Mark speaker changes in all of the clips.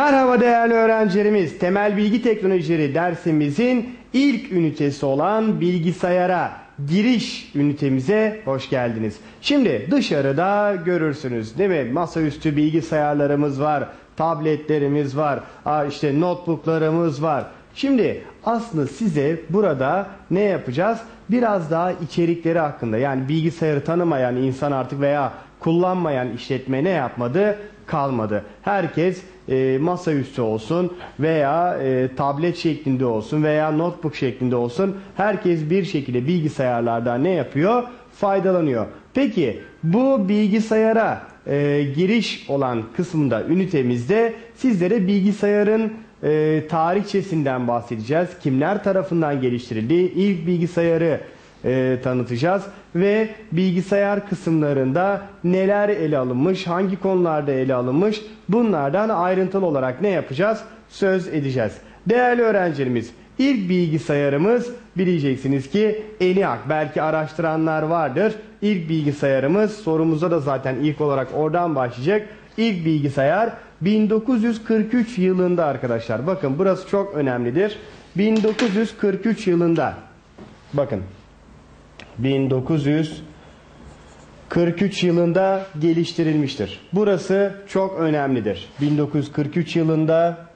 Speaker 1: Merhaba değerli öğrencilerimiz. Temel bilgi teknolojileri dersimizin ilk ünitesi olan bilgisayara giriş ünitemize hoş geldiniz. Şimdi dışarıda görürsünüz değil mi? Masaüstü bilgisayarlarımız var, tabletlerimiz var, işte notebooklarımız var. Şimdi aslında size burada ne yapacağız? Biraz daha içerikleri hakkında yani bilgisayarı tanımayan insan artık veya kullanmayan işletme ne yapmadı? Kalmadı. Herkes e, masaüstü olsun veya e, tablet şeklinde olsun veya notebook şeklinde olsun herkes bir şekilde bilgisayarlardan ne yapıyor? Faydalanıyor. Peki bu bilgisayara e, giriş olan kısmında ünitemizde sizlere bilgisayarın e, tarihçesinden bahsedeceğiz. Kimler tarafından geliştirildiği, ilk bilgisayarı e, tanıtacağız ve bilgisayar kısımlarında neler ele alınmış, hangi konularda ele alınmış bunlardan ayrıntılı olarak ne yapacağız? Söz edeceğiz. Değerli öğrencilerimiz, ilk bilgisayarımız bileceksiniz ki ENIAC. Belki araştıranlar vardır. İlk bilgisayarımız sorumuzda da zaten ilk olarak oradan başlayacak. İlk bilgisayar 1943 yılında arkadaşlar. Bakın burası çok önemlidir. 1943 yılında. Bakın 1943 yılında geliştirilmiştir. Burası çok önemlidir. 1943 yılında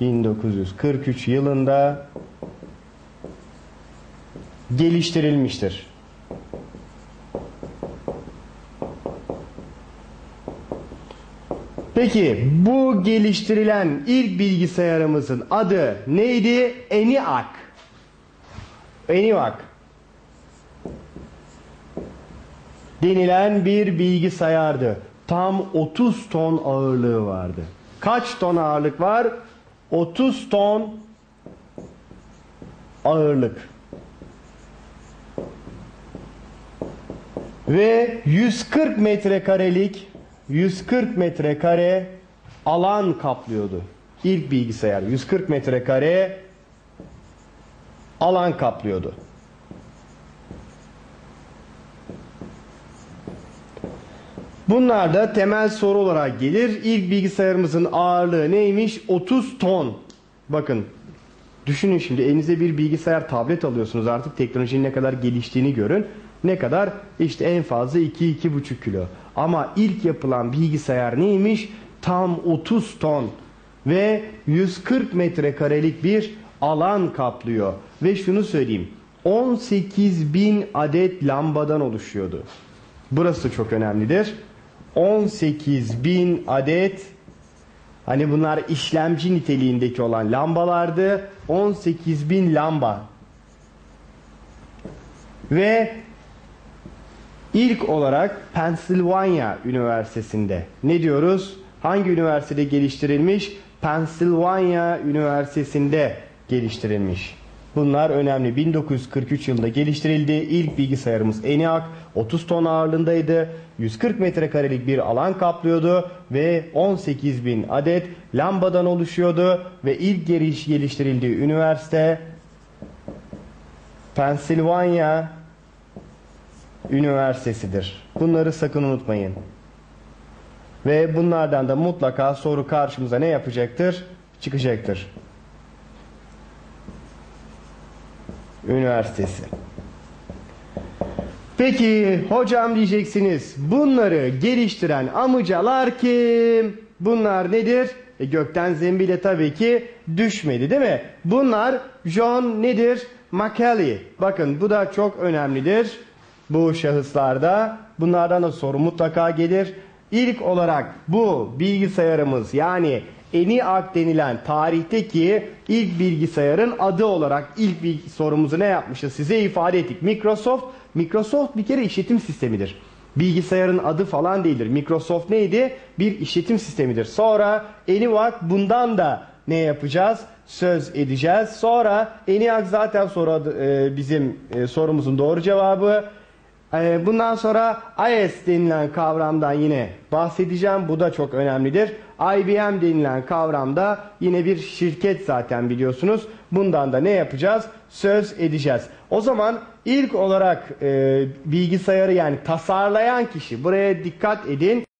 Speaker 1: 1943 yılında geliştirilmiştir. Peki bu geliştirilen ilk bilgisayarımızın adı neydi? ENIAC. ENIAC denilen bir bilgisayardı. Tam 30 ton ağırlığı vardı. Kaç ton ağırlık var? 30 ton ağırlık. Ve 140 metrekarelik 140 metrekare alan kaplıyordu. İlk bilgisayar 140 metrekare alan kaplıyordu. Bunlar da temel soru olarak gelir. İlk bilgisayarımızın ağırlığı neymiş? 30 ton. Bakın düşünün şimdi elinize bir bilgisayar tablet alıyorsunuz artık teknolojinin ne kadar geliştiğini görün. Ne kadar? İşte en fazla 2-2,5 kilo. Ama ilk yapılan bilgisayar neymiş? Tam 30 ton ve 140 metrekarelik bir alan kaplıyor. Ve şunu söyleyeyim. 18 bin adet lambadan oluşuyordu. Burası çok önemlidir. 18 bin adet hani bunlar işlemci niteliğindeki olan lambalardı. 18 bin lamba. Ve ilk olarak Pennsylvania Üniversitesi'nde ne diyoruz? Hangi üniversitede geliştirilmiş? Pennsylvania Üniversitesi'nde geliştirilmiş. Bunlar önemli. 1943 yılında geliştirildi. İlk bilgisayarımız ENIAC 30 ton ağırlığındaydı. 140 metrekarelik bir alan kaplıyordu ve 18 bin adet lambadan oluşuyordu ve ilk geliş geliştirildiği üniversite Pennsylvania Üniversitesi'dir. Bunları sakın unutmayın. Ve bunlardan da mutlaka soru karşımıza ne yapacaktır? Çıkacaktır. Üniversitesi. Peki hocam diyeceksiniz bunları geliştiren amcalar kim? Bunlar nedir? E, gökten zembile tabii ki düşmedi değil mi? Bunlar John nedir? Macaulay. Bakın bu da çok önemlidir. Bu şahıslarda bunlardan da soru mutlaka gelir. İlk olarak bu bilgisayarımız yani ENIAC denilen tarihteki ilk bilgisayarın adı olarak ilk bir sorumuzu ne yapmışız size ifade ettik. Microsoft, Microsoft bir kere işletim sistemidir. Bilgisayarın adı falan değildir. Microsoft neydi? Bir işletim sistemidir. Sonra ENIAC bundan da ne yapacağız? Söz edeceğiz. Sonra ENIAC zaten sonra e, bizim e, sorumuzun doğru cevabı. E, bundan sonra IS denilen kavramdan yine bahsedeceğim. Bu da çok önemlidir. IBM denilen kavramda yine bir şirket zaten biliyorsunuz. Bundan da ne yapacağız? Söz edeceğiz. O zaman ilk olarak e, bilgisayarı yani tasarlayan kişi buraya dikkat edin.